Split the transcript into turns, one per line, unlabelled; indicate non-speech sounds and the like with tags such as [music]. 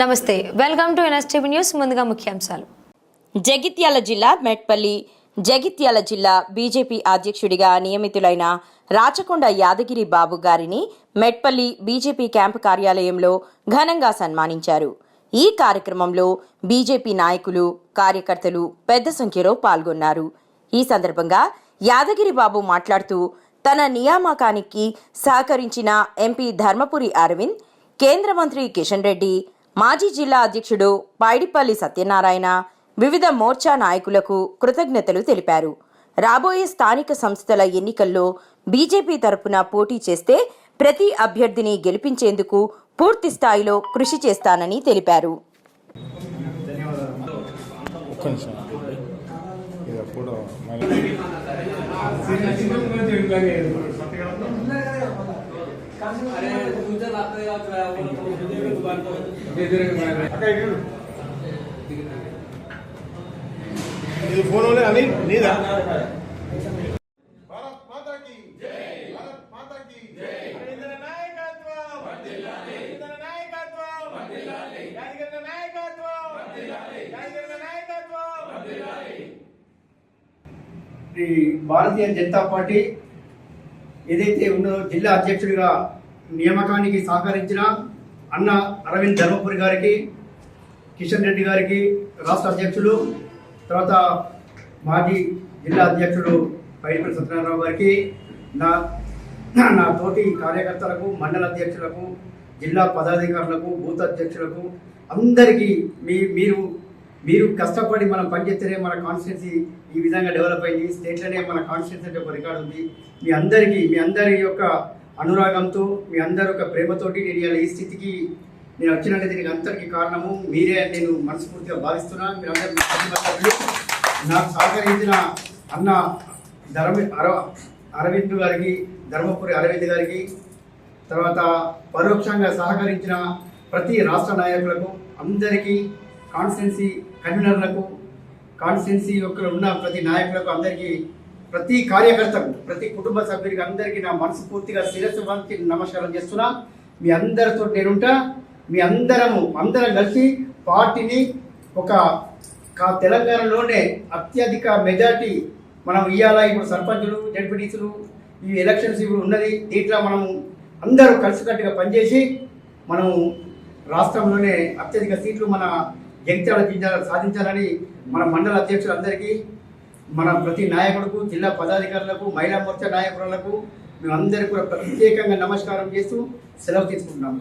నమస్తే welcome to NSTV news ముందుగా ముఖ్యాంశాలు.
జగిత్యాల జిల్లా మెట్పల్లి జగిత్యాల జిల్లా బీజేపీ అధ్యక్షుడిగా నియమితులైన రాచకొండ యాదగిరి బాబు గారిని మెట్పల్లి బీజేపీ క్యాంపు కార్యాలయంలో ఘనంగా సన్మానించారు. ఈ కార్యక్రమంలో బీజేపీ నాయకులు కార్యకర్తలు పెద్ద సంఖ్యలో పాల్గొన్నారు. ఈ సందర్భంగా యాదగిరి బాబు మాట్లాడుతూ తన నియామకానికి సహకరించిన ఎంపీ ధర్మపురి అరవింద్ కేంద్ర మంత్రి కిషన్ రెడ్డి మాజీ జిల్లా అధ్యక్షుడు పైడిపల్లి సత్యనారాయణ వివిధ మోర్చా నాయకులకు కృతజ్ఞతలు తెలిపారు. రాబోయే స్థానిక సంస్థల ఎన్నికల్లో బీజేపీ తరపున పోటీ చేస్తే ప్రతి అభ్యర్థిని గెలిపించేందుకు పూర్తి స్థాయిలో కృషి చేస్తానని తెలిపారు.
ఒక్క నిమిషం. ఇది ఫోన్ అని నీదా భారత్ భారత్ నాయకత్వం నాయకత్వం
ఈ భారతీయ జనతా పార్టీ ఏదైతే ఉన్నదో జిల్లా అధ్యక్షుడిగా నియామకానికి సహకరించిన అన్న అరవింద్ ధర్మపురి గారికి కిషన్ రెడ్డి గారికి రాష్ట్ర అధ్యక్షులు తర్వాత మాజీ జిల్లా అధ్యక్షుడు పైడిపల్లి సత్యనారాయణరావు గారికి నా [clears throat] నా తోటి కార్యకర్తలకు మండల అధ్యక్షులకు జిల్లా పదాధికారులకు బూత్ అధ్యక్షులకు అందరికీ మీ మీరు మీరు కష్టపడి మనం పనిచేస్తేనే మన కాన్స్టిట్యున్సీ ఈ విధంగా డెవలప్ అయింది. స్టేట్లోనే మన కాన్స్టిట్యున్సీ అంటే ఒక రికార్డు ఉంది. మీ అందరికీ మీ అందరి యొక్క అనురాగంతో మీ అందరి ఒక ప్రేమతోటి నేను ఇలా ఈ స్థితికి నేను వచ్చినట్టు దీనికి అంతటికి కారణము మీరే నేను మనస్ఫూర్తిగా భావిస్తున్నా. మీరు అందరూ నాకు సహకరించిన అన్న ధర్మ అర అరవింద్ గారికి ధర్మపురి అరవింద్ గారికి తర్వాత పరోక్షంగా సహకరించిన ప్రతి రాష్ట్ర నాయకులకు అందరికీ కాన్స్టిట్యున్సీ కన్వీనర్లకు కాన్స్టిట్యున్సీ యొక్క ఉన్న ప్రతి నాయకులకు అందరికీ ప్రతి కార్యకర్తకు ప్రతి కుటుంబ సభ్యుడికి అందరికీ నా మనస్ఫూర్తిగా శిరస్సు వంచి నమస్కారం చేస్తున్నా. మీ అందరితో నేనుంటా. మీ అందరము అందరం కలిసి పార్టీని ఒక తెలంగాణలోనే అత్యధిక మెజార్టీ మనం ఇవాళ ఇప్పుడు సర్పంచులు జడ్పీటీసులు ఈ ఎలక్షన్స్ ఇప్పుడు ఉన్నది. దీంట్లో మనము అందరూ కలిసికట్టుగా పనిచేసి మనం రాష్ట్రంలోనే అత్యధిక సీట్లు మన జగిత్యాల సాధించాలని మన మండల అధ్యక్షులందరికీ మన ప్రతి నాయకులకు జిల్లా పదాధికారులకు మహిళా మోర్చా నాయకులకు మేమందరికీ కూడా ప్రత్యేకంగా నమస్కారం చేస్తూ సెలవు తీసుకుంటున్నాము.